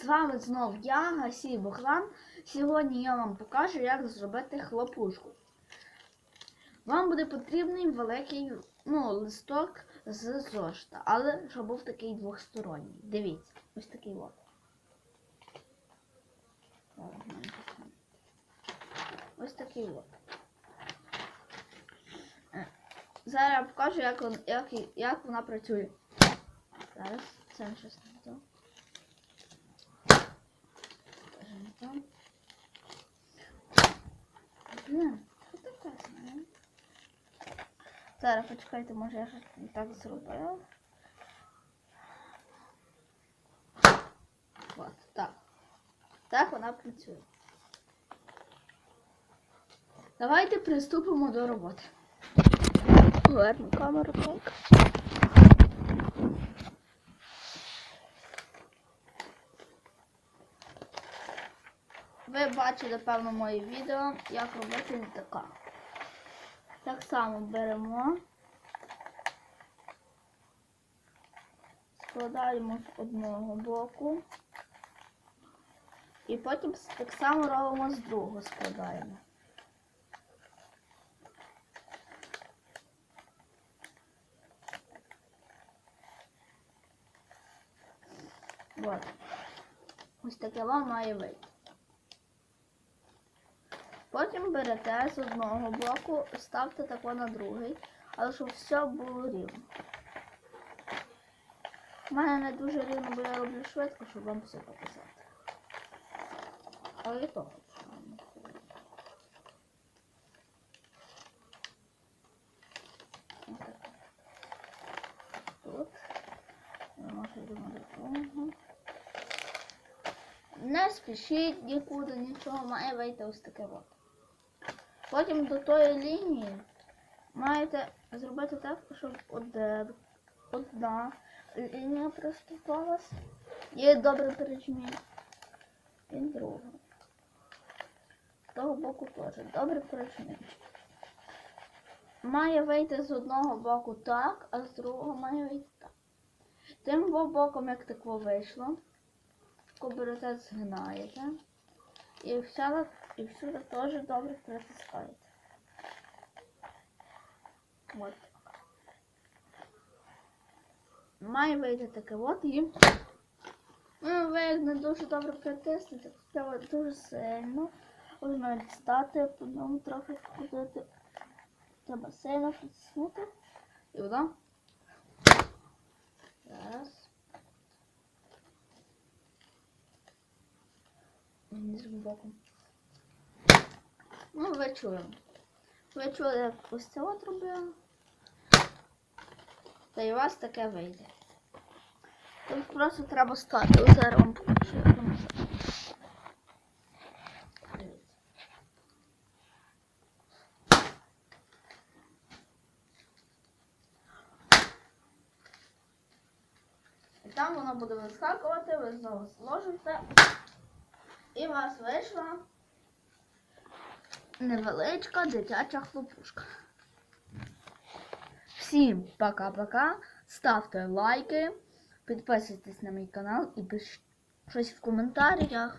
З вами знов я, Гасій Богдан. Сьогодні я вам покажу, як зробити хлопушку. Вам буде потрібний великий ну, листок з зошита, але щоб був такий двохсторонній. Дивіться, ось такий от. Ось такий от. Зараз я покажу, як, як, як вона працює. Зараз це щось не. То. Блін, що таке? Зараз почекайте, може я щось так зробила. От, так. Так вона працює. Давайте приступимо до роботи. Гарну камеру так. Ви бачили, певно, моє відео, як робити літака. Так само беремо, складаємо з одного боку. І потім так само робимо з другого складаємо. Ось таке вам має вийти. Потім берете з одного боку, ставте тако на другий, але щоб все було рівно. У мене не дуже рівно, бо я роблю швидко, щоб вам все показати. Але і то. Тут. Я можу йдемо до того. Не спішіть нікуди, нічого, має вийти ось таке от. Потім до тої лінії маєте зробити так, щоб одна лінія приступалась. Є добре пережміть. І друга. З того боку теж добре пережміть. Має вийти з одного боку так, а з другого має вийти так. Тим боком, як тако вийшло, берете, згинаєте. І всюди, і всюди теж добре притискаєте. От. Має вийти таке от і. Ну, ви як не дуже добре притиснете, треба дуже сильно. Навіть стати, по ньому трохи входити. Треба сильно притиснути. І вода. Зараз. Нижнім боком. Ну, ви чули. Ви чули, як ось це от робила. Та й у вас таке вийде. Тут просто треба стати. Вам покажу. І там воно буде вискакувати, ви знову зложите. І у вас вийшла невеличка дитяча хлопушка. Всім пока-пока. Ставте лайки, підписуйтесь на мій канал і пишіть щось в коментарях.